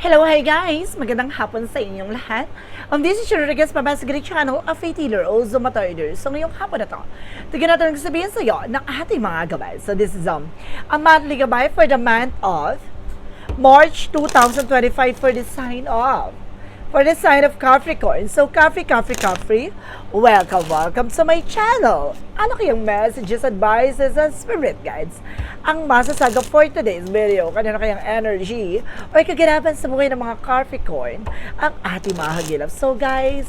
Hello, hi guys! Magandang hapon sa inyong lahat. Um, this is your Rodriguez Pabasagari channel of Faith Healer o Zumatoider. So ngayong hapon na to, tignan natin ang sabihin sa iyo ng ating mga gabay. So this is um, a monthly gabay for the month of March 2025 for the sign of for the sign of Capricorn. So, Capri, Capri, Capri, welcome, welcome to my channel. Ano kayang messages, advices, and spirit guides ang masasaga for today's video? Kanino kayang energy o kaganapan sa buhay ng mga Capricorn ang ating mga hagilap? So, guys,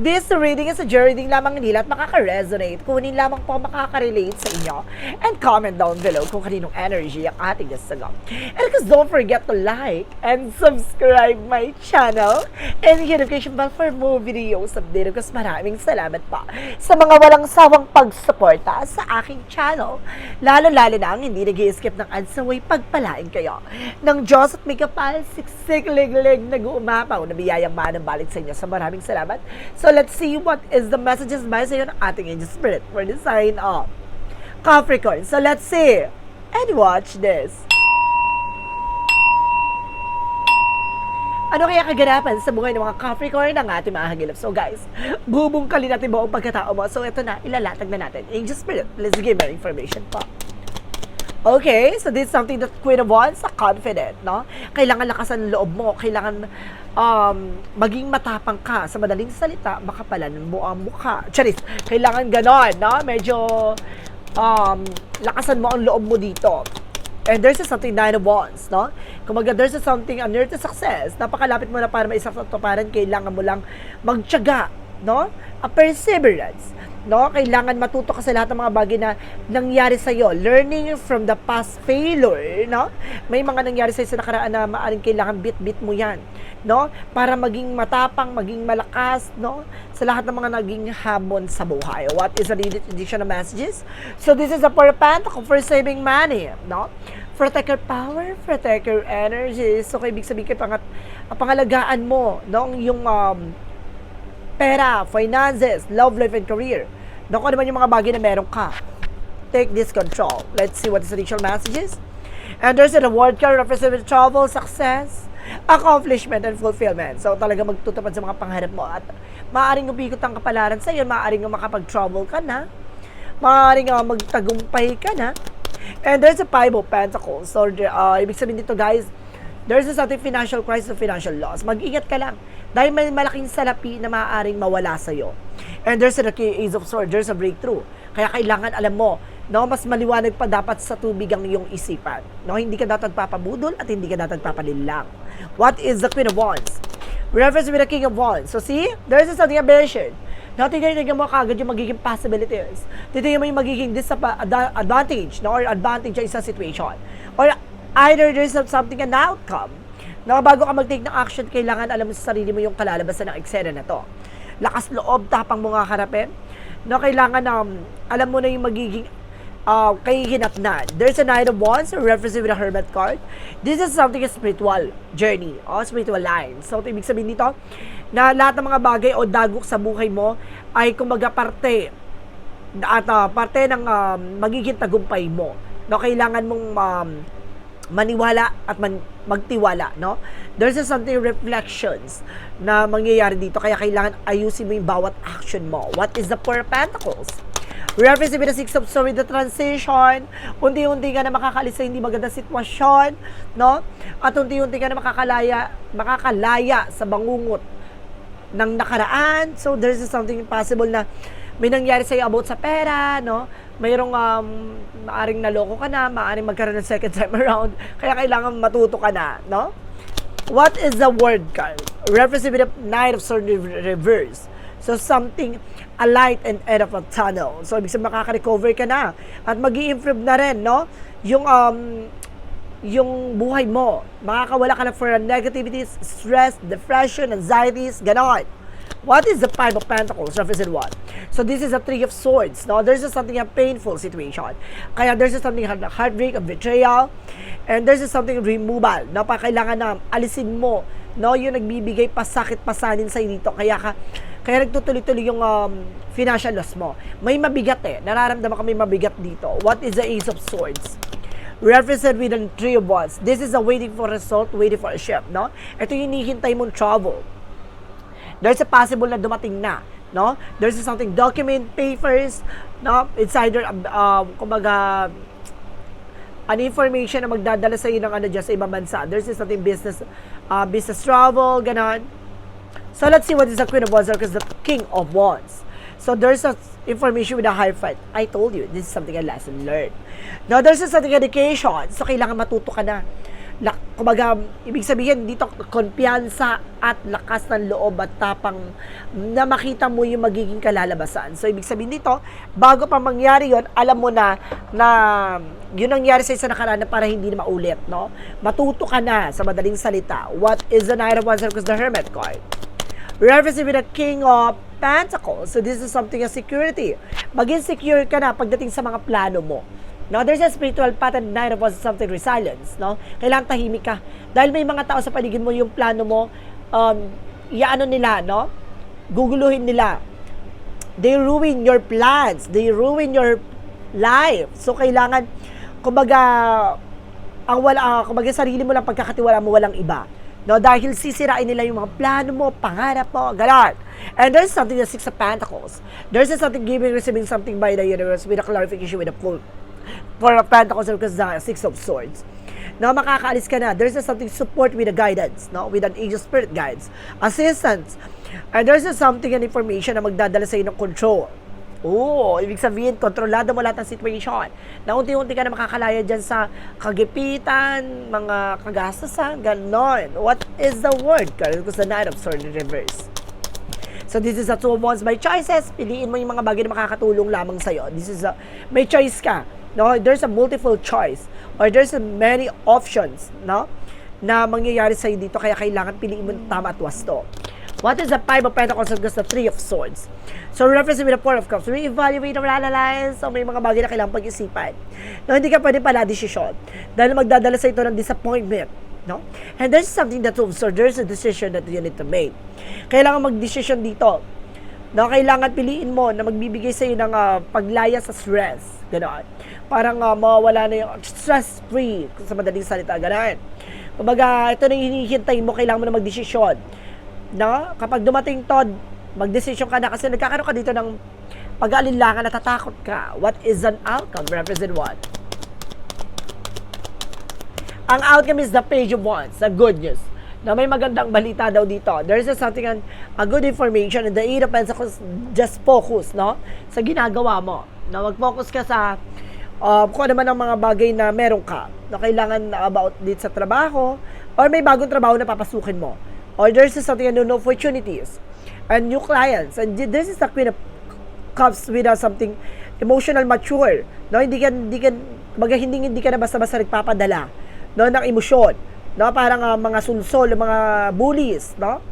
this reading is a journey lamang nila at makaka-resonate. Kunin lamang po makaka-relate sa inyo. And comment down below kung kaninong energy ang ating nasaga. And because don't forget to like and subscribe my channel and hit notification bell for more videos updated kasi maraming salamat pa sa mga walang sawang pagsuporta sa aking channel. Lalo-lalo na ang hindi nag skip ng ads naway pagpalain kayo ng Diyos at may kapal, siksik, liglig, nag-uumapaw na biyayang manang balik sa inyo. So maraming salamat. So let's see what is the messages by sa iyo ng ating angel spirit for the sign of Capricorn. So let's see and watch this. Ano kaya kaganapan sa buhay ng mga Capricorn ng ating mga hagilap? So guys, bubungkalin natin buong pagkatao mo. So ito na, ilalatag na natin. Angel Spirit, let's give more information po. Okay, so this is something that Queen of Wands, confident, no? Kailangan lakasan ng loob mo, kailangan um, maging matapang ka. Sa madaling salita, makapalan mo ang mukha. Charis, kailangan ganon, no? Medyo um, lakasan mo ang loob mo dito. And there's something nine of wands, no? Kumaga there's something a near to success. Napakalapit mo na para maisaktuparan, kailangan mo lang magtiyaga, no? A perseverance, no? Kailangan matuto ka sa lahat ng mga bagay na nangyari sa iyo. Learning from the past failure, no? May mga nangyari sa sa nakaraan na maaring kailangan bit-bit mo 'yan, no? Para maging matapang, maging malakas, no? Sa lahat ng mga naging hamon sa buhay. What is the edition of messages? So this is a for pentacle for saving money, no? protect your power, protect your energy. So, kaya ibig sabihin kayo, pangat, pangalagaan mo, no, yung um, pera, finances, love life, and career. No, kung ano man yung mga bagay na meron ka. Take this control. Let's see what is the initial messages. And there's an award card representing travel, success, accomplishment, and fulfillment. So, talaga magtutupad sa mga pangarap mo at maaaring upikot ang kapalaran sa iyo, maaaring makapag-travel ka na, maaaring uh, magtagumpay ka na, And there's a five of pentacles. So, uh, ibig sabihin dito guys, there's a something financial crisis or financial loss. Mag-ingat ka lang. Dahil may malaking salapi na maaaring mawala sa'yo. And there's a ace of swords, there's a breakthrough. Kaya kailangan alam mo, no, mas maliwanag pa dapat sa tubig ang iyong isipan. No, hindi ka dapat papabudol at hindi ka dapat papalilang. What is the Queen of Wands? Reference with the King of Wands. So see, there's a something mentioned. No, tingnan mo kagad yung magiging possibilities. Titingnan mo yung magiging disadvantage no, or advantage sa isang situation. Or either there's something an outcome. No, bago ka mag-take ng action, kailangan alam mo sa sarili mo yung kalalabasan ng eksena na to. Lakas loob, tapang mo nga harapin. No, kailangan um, alam mo na yung magiging uh, kahihinatnan. There's a Nine of Wands, referencing with a Hermit card. This is something spiritual journey o spiritual line. So, ibig sabihin dito, na lahat ng mga bagay o dagok sa buhay mo ay kumaga parte at uh, parte ng um, magiging tagumpay mo. No, kailangan mong um, maniwala at man, magtiwala, no? There's a something reflections na mangyayari dito kaya kailangan ayusin mo yung bawat action mo. What is the Four of Pentacles? Reference with the Six of Swords, the transition, unti-unti ka na makakalis sa hindi magandang sitwasyon, no? At unti-unti ka na makakalaya, makakalaya sa bangungot ng nakaraan. So, there's something possible na may nangyari sa'yo about sa pera, no? Mayroong um, maaring naloko ka na, maaring magkaroon ng second time around, kaya kailangan matuto ka na, no? What is the word card? Reference with the Knight of Swords reverse. So, something, a light and end of a tunnel. So, ibig sabihin, makaka-recover ka na. At mag improve na rin, no? Yung, um, yung buhay mo. Makakawala ka na for negativities, stress, depression, anxieties, ganon. What is the Five of Pentacles? Represent what? So this is a Three of Swords. No, there's just something a painful situation. Kaya there's just something a heartbreak, a betrayal, and there's just something removal. No, pa kailangan na alisin mo. No, yung nagbibigay pasakit pasanin sa dito. Kaya ka, kaya nagtutuloy-tuloy yung um, financial loss mo. May mabigat eh. Nararamdaman ka may mabigat dito. What is the Ace of Swords? represent with an three of wands. This is a waiting for result, waiting for a ship, no? Ito yung hinihintay mong travel. There's a possible na dumating na, no? There's something document, papers, no? It's either, um, kumbaga, an information na magdadala sa iyo ng ano dyan sa ibang bansa. There's something business, uh, business travel, ganon. So let's see what is the Queen of Wands because the King of Wands. So there's a information with a high fight. I told you, this is something a lesson learned. Now there's a education. So kailangan matuto ka na. La, kumbaga, ibig sabihin dito, kumpiyansa at lakas ng loob at tapang na makita mo yung magiging kalalabasan. So, ibig sabihin dito, bago pa mangyari yon alam mo na na yun ang nangyari sa isa nakaraan na para hindi na maulit, no? Matuto ka na sa madaling salita. What is the Knight of Wands? Because the Hermit card referencing with the King of Pentacles. So this is something of security. Maging secure ka na pagdating sa mga plano mo. No, there's a spiritual pattern Knight of something resilience, no? Kailangan tahimik ka. Dahil may mga tao sa paligid mo yung plano mo um iaano nila, no? Guguluhin nila. They ruin your plans. They ruin your life. So kailangan kumbaga ang wala uh, kumbaga sarili mo lang pagkakatiwala mo walang iba. No, dahil sisirain nila yung mga plano mo, pangarap mo, ganon. And there's something the Six of Pentacles. There's something giving, receiving something by the universe with a clarification with a full for a Pentacles because the Six of Swords. No, makakaalis ka na. There's something support with a guidance, no? With an angel spirit guides, assistance. And there's something an information na magdadala sa iyo ng control. Oo, ibig sabihin, kontrolado mo lahat ng situation. Na unti-unti ka na makakalaya dyan sa kagipitan, mga kagastasan, ganon. What is the word? Because the Knight of Swords in reverse. So this is a two wands by choices. Piliin mo yung mga bagay na makakatulong lamang sa'yo. This is a, may choice ka. No? There's a multiple choice. Or there's a many options, no? Na mangyayari sa'yo dito. Kaya kailangan piliin mo tama at wasto. What is the Five of Pentacles and the Three of Swords? So, reference with the Four of Cups. Re-evaluate or analyze. So, may mga bagay na kailangan pag-isipan. No, hindi ka pwede pala desisyon. Dahil magdadala sa ito ng disappointment. No? And there's something that to observe. There's a decision that you need to make. Kailangan mag-decision dito. No, kailangan piliin mo na magbibigay sa iyo ng uh, paglaya sa stress. Ganon. Parang uh, mawawala na yung stress-free sa madaling salita. Ganon. Kumbaga, ito na yung hinihintay mo. Kailangan mo na magdesisyon no? Kapag dumating to, magdesisyon ka na kasi nagkakaroon ka dito ng pag-aalinlangan, natatakot ka. What is an outcome? Represent what? Ang outcome is the page of wands, the good news. Na may magandang balita daw dito. There is something, an, a good information and the eight of pentacles, just focus, no? Sa ginagawa mo. Na mag-focus ka sa uh, kung ano man ang mga bagay na meron ka na kailangan about dito sa trabaho or may bagong trabaho na papasukin mo or there's something new opportunities and new clients and this is the queen of cups with uh, something emotional mature no hindi ka hindi ka baga, hindi hindi ka na basta-basta nagpapadala no ng emosyon no parang uh, mga sulsol mga bullies no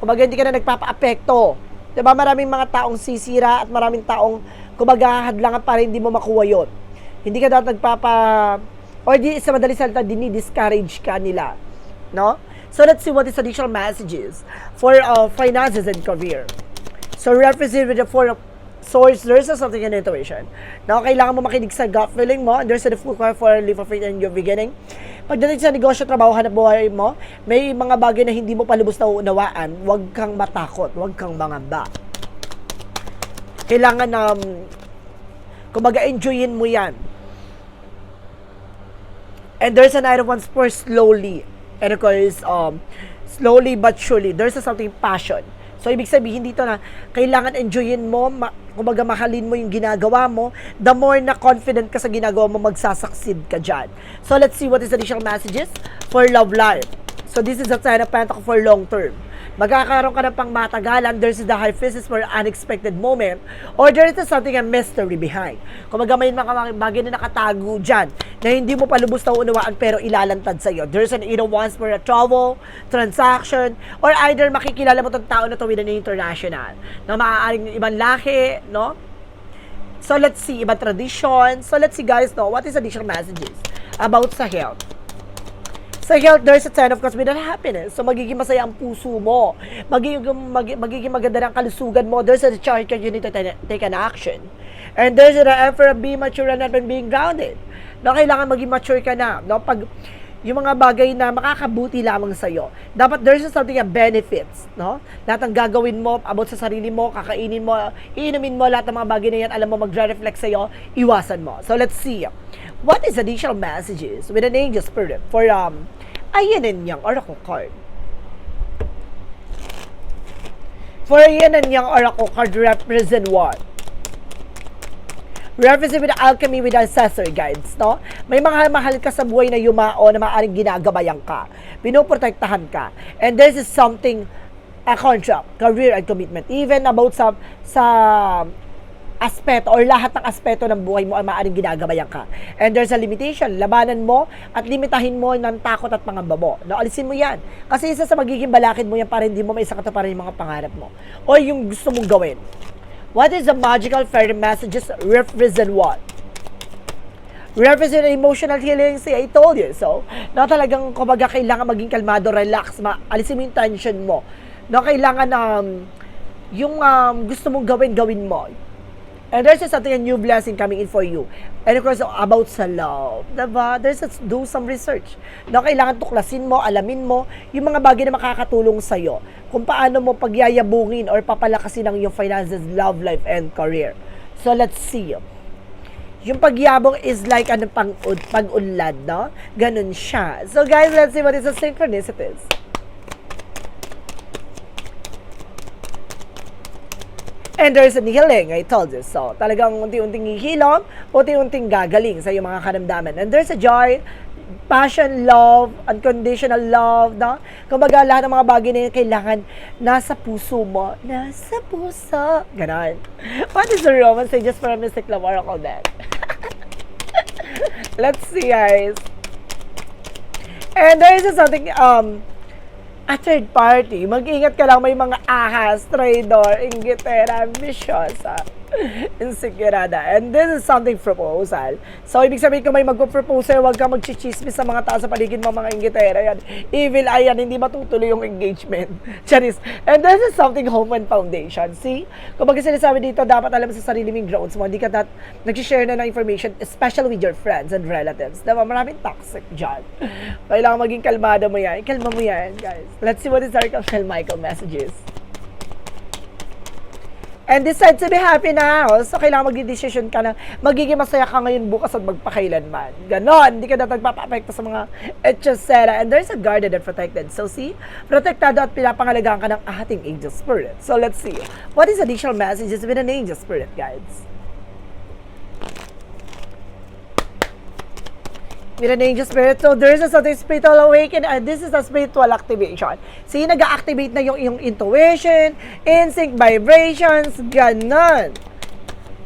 kumbaga hindi ka na nagpapa-apekto 'di ba maraming mga taong sisira at maraming taong kumbaga hadlangan para hindi mo makuha yon hindi ka dapat nagpapa or di sa madaling salita dini-discourage ka nila no So let's see what is additional messages for uh, finances and career. So represent with the four swords, there's a something in intuition. Now, kailangan mo makinig sa gut feeling mo. There's a full for a leap of faith in your beginning. Pagdating sa negosyo, trabaho, hanap buhay mo, may mga bagay na hindi mo palubos na uunawaan, huwag kang matakot, huwag kang mangamba. Kailangan na, um, kumbaga, enjoyin mo yan. And there's an item once for slowly And of course, um, slowly but surely, there's a something passion. So, ibig sabihin dito na kailangan enjoyin mo, ma- kumbaga mahalin mo yung ginagawa mo, the more na confident ka sa ginagawa mo, magsasucceed ka dyan. So, let's see what is additional messages for love life. So, this is a sign of pentacle for long term magkakaroon ka ng pang matagalan, there's the hyphesis for unexpected moment, or there is something a mystery behind. Kung may mga bagay na nakatago dyan, na hindi mo pa lubos na unawaan pero ilalantad sa'yo. There's an either once for a travel, transaction, or either makikilala mo itong tao na to within international, na maaaring ibang lahi, no? So let's see, ibang tradition. So let's see guys, no, what is additional messages about sa health? Sa health, there's a ten of cups with happiness. So, magiging masaya ang puso mo. Magiging, mag, magiging maganda ang kalusugan mo. There's a charge that you need to take an action. And there's an effort of being mature and being grounded. No, kailangan maging mature ka na. No, pag yung mga bagay na makakabuti lamang sa iyo. Dapat there's something that benefits, no? Lahat ng gagawin mo about sa sarili mo, kakainin mo, iinumin mo, lahat ng mga bagay na yan, alam mo, magre-reflect sa iyo, iwasan mo. So, let's see. What is additional messages with an angel spirit for um, a yin and yang oracle card? For a yin and yang oracle card represent what? Represent with alchemy with ancestor guides, no? May mga mahal ka sa buhay na yumao na maaaring ginagabayan ka. Pinoprotektahan ka. And this is something, a contract, career and commitment. Even about sa, sa aspeto or lahat ng aspeto ng buhay mo ay maaaring ginagabayan ka. And there's a limitation. Labanan mo at limitahin mo ng takot at pangamba No, alisin mo yan. Kasi isa sa magiging balakid mo yan para hindi mo maisa katuparan yung mga pangarap mo. O yung gusto mong gawin. What is the magical fairy messages represent what? Represent emotional healing, see, I told you. So, na talagang kumbaga kailangan maging kalmado, relax, ma alisin mo yung tension mo. No, kailangan um, yung um, gusto mong gawin, gawin mo. And there's just something, a new blessing coming in for you. And of course, about sa love. Diba? There's a, do some research. No, kailangan tuklasin mo, alamin mo, yung mga bagay na makakatulong sa'yo. Kung paano mo pagyayabungin or papalakasin ang iyong finances, love life, and career. So, let's see. Yung pagyabong is like ano pang pag-unlad, no? Ganun siya. So guys, let's see what is the synchronicities. And there's a healing, I told you. So, talagang unti-unting hihilom, unti-unting gagaling sa iyong mga karamdaman. And there's a joy, passion, love, unconditional love, no? Kumbaga, lahat ng mga bagay na yun, kailangan nasa puso mo. Nasa puso. Ganon. What is the romance just for a Mystic Love Oracle then? Let's see, guys. And there is something, um, a third party, mag-ingat ka lang. May mga ahas, traidor, inggitera, ambisyosa, insecurada. And this is something proposal. So, ibig sabihin kung may magpo-propose, huwag ka magchichismis sa mga tao sa paligid mo, mga inggitera yan. Evil eye yan, hindi matutuloy yung engagement. Charis. And this is something home and foundation. See? Kung baga sinasabi dito, dapat alam sa sarili mong grounds mo, hindi ka dat nag-share na ng information, especially with your friends and relatives. Diba? Maraming toxic dyan. Kailangan maging kalmado mo yan. Kalma mo yan, guys. Let's see what is Archangel Michael messages. And decide to be happy now. So, kailangan mag-decision ka na magiging masaya ka ngayon bukas at magpakailanman. Ganon. Hindi ka na nagpapapekto sa mga etchesera. And there's a guarded and protected. So, see? Protektado at pinapangalagaan ka ng ating angel spirit. So, let's see. What is additional messages with an angel spirit, guides? With an angel spirit. So, there is a certain spiritual awakening and this is a spiritual activation. See, nag-activate na yung, yung intuition, instinct, vibrations, ganon.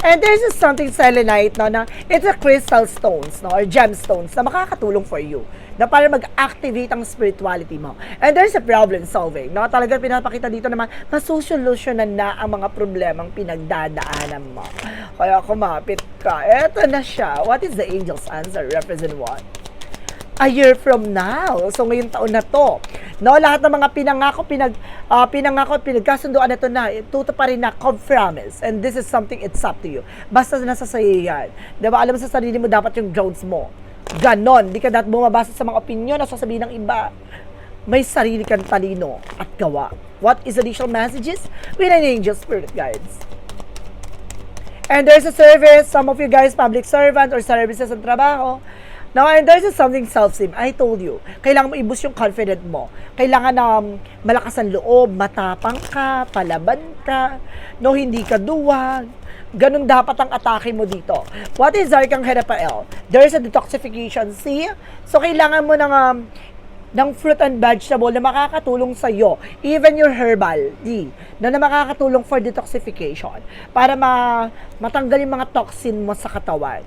And there's just something selenite no, na it's a crystal stones no, or gemstones na makakatulong for you na para mag-activate ang spirituality mo. And there's a problem solving. No? Talaga pinapakita dito naman, masusolusyonan na ang mga problemang pinagdadaanan mo. Kaya kumapit ka. Eto na siya. What is the angel's answer? Represent what? a year from now. So, ngayong taon na to. No, lahat ng mga pinangako, pinag, uh, pinangako pinagkasunduan na to na, tuto pa rin na promise. And this is something, it's up to you. Basta nasa sa'yo yan. Diba, alam mo sa sarili mo, dapat yung grounds mo. Ganon. Di ka dapat bumabasa sa mga opinion na sasabihin ng iba. May sarili kang talino at gawa. What is additional messages? With an angel spirit guides. And there's a service, some of you guys, public servant or services ng trabaho, Now, and there's something self-esteem. I told you, kailangan mo i-boost yung confidence mo. Kailangan na um, malakas ang loob, matapang ka, palaban ka, no, hindi ka duwag. Ganun dapat ang atake mo dito. What is Arcang Herapael? There is a detoxification. See? So, kailangan mo ng, um, ng fruit and vegetable na makakatulong sa iyo, even your herbal tea, na, na makakatulong for detoxification para ma matanggal yung mga toxin mo sa katawan.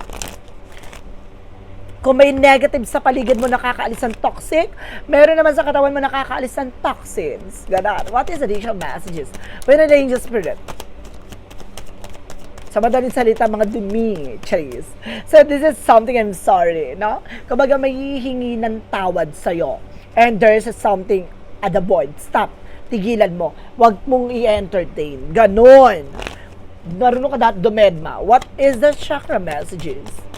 Kung may negative sa paligid mo nakakaalis ng toxic, meron naman sa katawan mo nakakaalis ng toxins. Ganon. What is additional messages? When an angel spirit, sa madaling salita, mga dumi, charis. So, this is something I'm sorry, no? Kumbaga, may hihingi ng tawad sa'yo. And there is something at the void. Stop. Tigilan mo. Huwag mong i-entertain. Ganon. Marunong ka dapat dumedma. What is the chakra messages?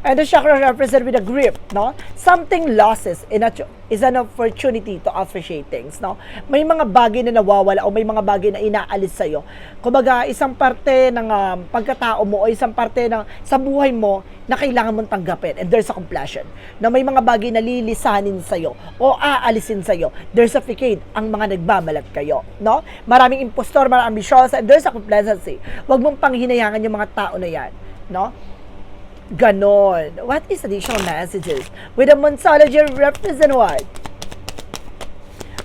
And the chakra represent with a grip, no? Something losses in a is an opportunity to appreciate things, no? May mga bagay na nawawala o may mga bagay na inaalis sa'yo. Kumbaga, isang parte ng um, pagkatao mo o isang parte ng sa buhay mo na kailangan mong tanggapin. And there's a completion. Na may mga bagay na lilisanin sa'yo o aalisin sa'yo. There's a facade ang mga nagbabalat kayo, no? Maraming impostor, maraming ambisyosa, and there's a complacency. Huwag mong panghinayangan yung mga tao na yan, no? Ganon. What is additional messages? With the Monsology represent what?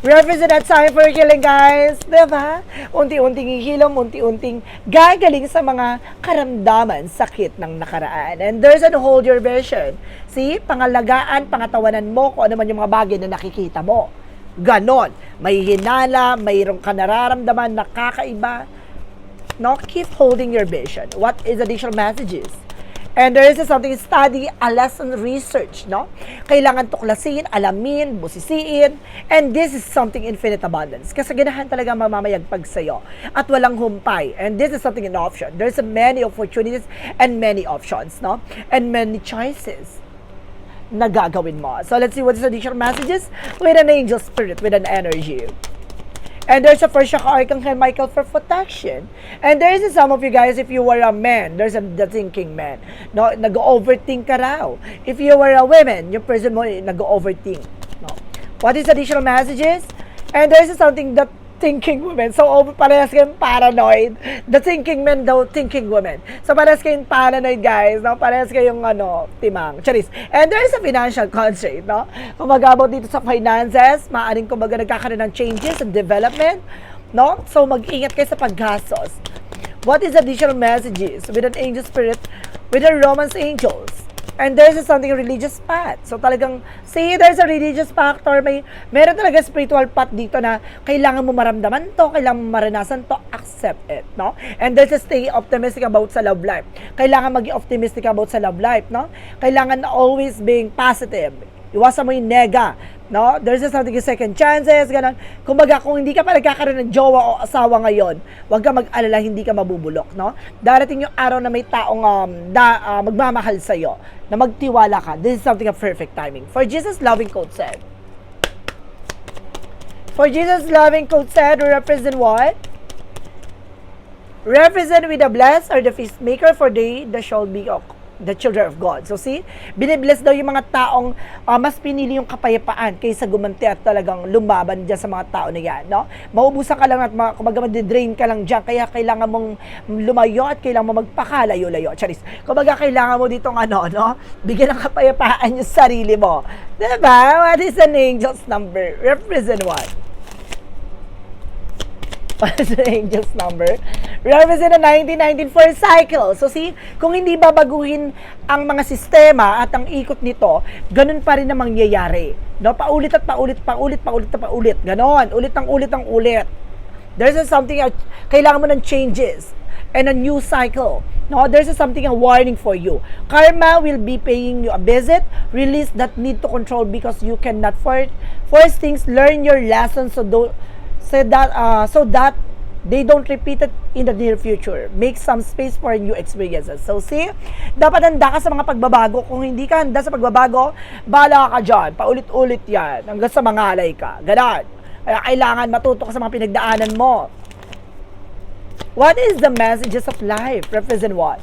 Represent that time for healing, guys. Diba? Unti-unting ihilom, unti-unting gagaling sa mga karamdaman, sakit ng nakaraan. And there's an hold your vision. See? Pangalagaan, pangatawanan mo kung ano man yung mga bagay na nakikita mo. Ganon. May hinala, mayroong ka nararamdaman, nakakaiba. No? Keep holding your vision. What is additional messages? And there is something study, a lesson research, no? Kailangan tuklasin, alamin, busisiin, and this is something infinite abundance. Kasi ganahan talaga mamamayagpag sa'yo at walang humpay. And this is something in option. There's many opportunities and many options, no? And many choices na gagawin mo. So let's see what is additional messages with an angel spirit, with an energy. And there's a chakra Archangel Michael for protection. And there is some of you guys, if you were a man, there's a the thinking man. No, nag-overthink ka raw. If you were a woman, yung person mo nag-overthink. No. What is additional messages? And there's something that thinking women. So, over, parehas kayong paranoid. The thinking men daw, thinking women. So, parehas kayong paranoid, guys. No? Parehas kayong, ano, timang. Charis. And there is a financial constraint, no? Kung mag-abot dito sa finances, maaaring kumbaga nagkakaroon ng changes and development, no? So, mag-ingat kayo sa paggastos. What is additional messages with an angel spirit, with the romance angels? And there's something religious path. So talagang, see, there's a religious factor. May, meron talaga spiritual path dito na kailangan mo maramdaman to, kailangan mo maranasan to, accept it, no? And there's a stay optimistic about sa love life. Kailangan maging optimistic about sa love life, no? Kailangan always being positive. Iwasan mo yung nega, no? There's a something second chances, ganun. Kumbaga, kung hindi ka pa nagkakaroon ng jowa o asawa ngayon, huwag ka mag-alala, hindi ka mabubulok, no? Darating yung araw na may taong um, da, uh, magmamahal sa'yo, na magtiwala ka. This is something of perfect timing. For Jesus' loving quote said, For Jesus' loving quote said, represent what? Represent with the blessed or the feast maker for they the shall be the children of God. So see, binibless daw yung mga taong uh, mas pinili yung kapayapaan kaysa gumanti at talagang lumaban dyan sa mga tao na yan. No? Maubusan ka lang at ma- kumbaga madidrain ka lang dyan, kaya kailangan mong lumayo at kailangan mo magpakalayo-layo. Charis. Kumbaga kailangan mo ditong ano, no? Bigyan ng kapayapaan yung sarili mo. Diba? What is an angel's number? Represent what? Is the angel's number? Represent a 1994 cycle. So see, kung hindi babaguhin ang mga sistema at ang ikot nito, ganun pa rin ang mangyayari. No, paulit at paulit, paulit, paulit at paulit. Ganon, ulit ang ulit ang ulit. There's a something, kailangan mo ng changes and a new cycle. No, there's a something a warning for you. Karma will be paying you a visit. Release that need to control because you cannot force force things. Learn your lessons so don't so that uh, so that they don't repeat it in the near future. Make some space for new experiences. So see, dapat handa ka sa mga pagbabago. Kung hindi ka handa sa pagbabago, bala ka dyan. Paulit-ulit yan. Hanggang sa mangalay ka. Ganon. Kaya kailangan matuto ka sa mga pinagdaanan mo. What is the messages of life? Represent what?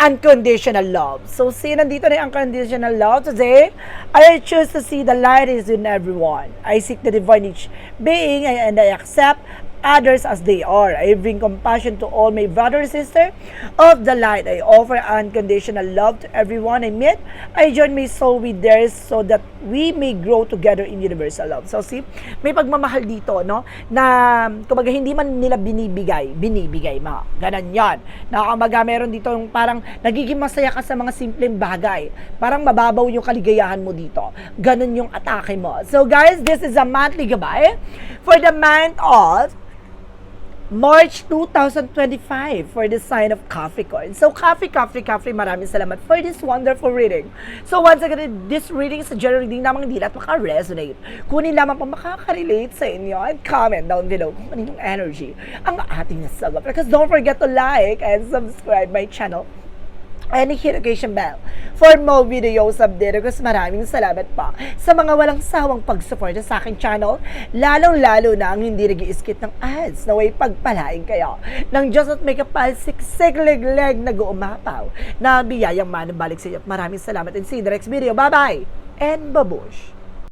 Unconditional love. So, see, nandito na yung unconditional love. Today, I choose to see the light is in everyone. I seek the divine each being and I accept others as they are. I bring compassion to all my brother and sister of the light. I offer unconditional love to everyone I meet. I join my soul with theirs so that we may grow together in universal love. So see, may pagmamahal dito, no? Na, kumbaga, hindi man nila binibigay, binibigay mo. Ganon yan. Na kumbaga, meron dito yung parang nagiging masaya ka sa mga simpleng bagay. Parang mababaw yung kaligayahan mo dito. Ganon yung atake mo. So guys, this is a monthly gabay for the month of March 2025 for the sign of Capricorn. So, Capri, Capri, Capri, maraming salamat for this wonderful reading. So, once again, this reading is a general reading namang hindi lahat maka-resonate. Kunin lamang pa makaka-relate sa inyo and comment down below kung ano yung energy ang ating nasagot. Because don't forget to like and subscribe my channel and notification bell for more videos update ko. Maraming salamat po sa mga walang sawang pagsuporta sa aking channel, lalong-lalo na ang hindi nag skip ng ads na way pagpalain kayo ng Diyos at may kapal siksik-leg-leg na guumapaw na biyayang manabalik sa iyo. Maraming salamat and see you in the next video. Bye-bye and babush!